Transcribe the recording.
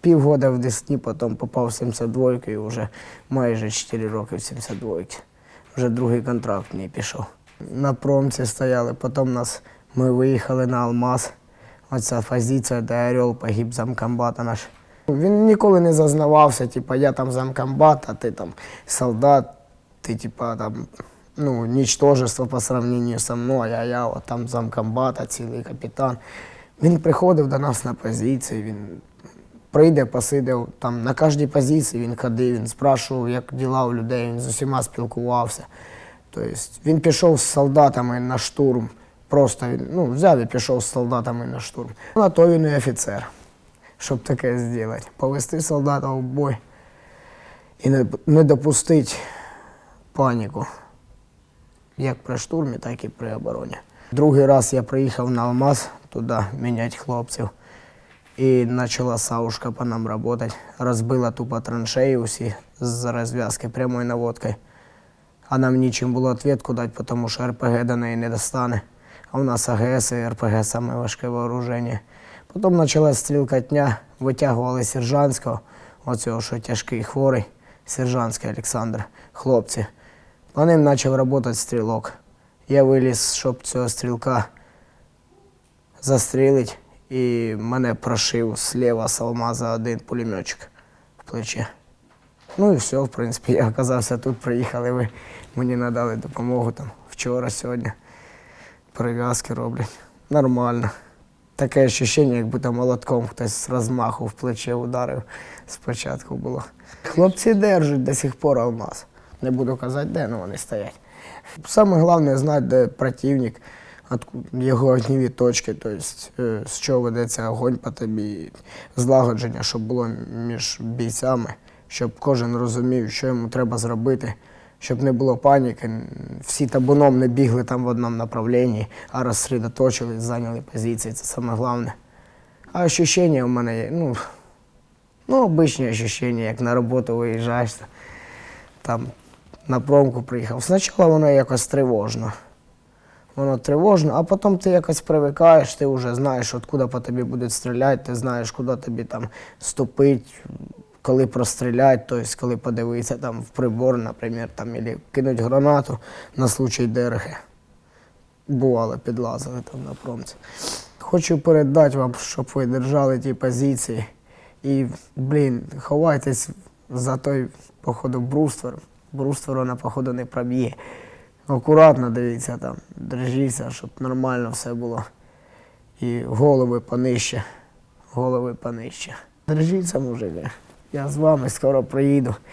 півгода в Десні, потім попав в 72 і вже майже 4 роки в 72 Вже другий контракт мені пішов. На промці стояли, потім нас, ми виїхали на Алмаз. Оця позиція, де Орел погиб замкомбата наш. Він ніколи не зазнавався, типа, я там замкомбат, а ти там солдат, ти типа там, ну, нічтожество по сравнению со мною, а я от, там замкомбата, цілий капітан. Він приходив до нас на позиції, він прийде, посидив там на кожній позиції він ходив, він спрашував, як діла у людей, він з усіма спілкувався. Тобто він пішов з солдатами на штурм. Просто він ну, взяв і пішов з солдатами на штурм. На то він і офіцер, щоб таке зробити. Повести солдата в бой і не, не допустити паніку. Як при штурмі, так і при обороні. Другий раз я приїхав на Алмаз туди міняти хлопців. І почала Саушка по нам працювати. Розбила тупо траншеї усі з розв'язки прямою наводкою. А нам нічим було відповідку дати, тому що РПГ до неї не достане. А у нас АГС і РПГ саме важке вооруження. Потім почалась стрілкатня, витягували сержантського, оцього, що тяжкий хворий, сержантський Олександр, хлопці. По ним почав працювати стрілок. Я виліз, щоб цього стрілка застрілити, і мене прошив зліва з алмаза один пулеметчик в плече. Ну і все, в принципі, я оказався тут, приїхали ви, мені надали допомогу там вчора, сьогодні. Перев'язки роблять. Нормально. Таке відчуття, якби там молотком хтось з розмаху в плече ударив спочатку було. Хлопці держать до сих пор алмаз. Не буду казати, де, вони стоять. Саме головне знати, де противник, його огніві точки, тобто з чого ведеться огонь по тобі, злагодження, щоб було між бійцями, щоб кожен розумів, що йому треба зробити, щоб не було паніки. Всі табуном не бігли там в одному направленні, а розсредоточились, зайняли позиції. Це саме головне. А ощущення у мене є, ну, ну, обичні ощущення, як на роботу виїжджаєш. Там на промку приїхав. Спочатку воно якось тривожно. Воно тривожно, а потім ти якось привикаєш, ти вже знаєш, откуда по тобі будуть стріляти, ти знаєш, куди тобі там ступити, коли простріляти, тобто коли подивитися там в прибор, наприклад, там, або кинуть гранату на случай ДРГ. Бувало, підлазили там на промці. Хочу передати вам, щоб ви держали ті позиції. І, блін, ховайтесь за той, походу, бруствер. Бруствер вона, походу, не проб'є. Акуратно дивіться там, держіться, щоб нормально все було. І голови понижче. Голови понижче. Держіться, мужики. Я з вами скоро приїду.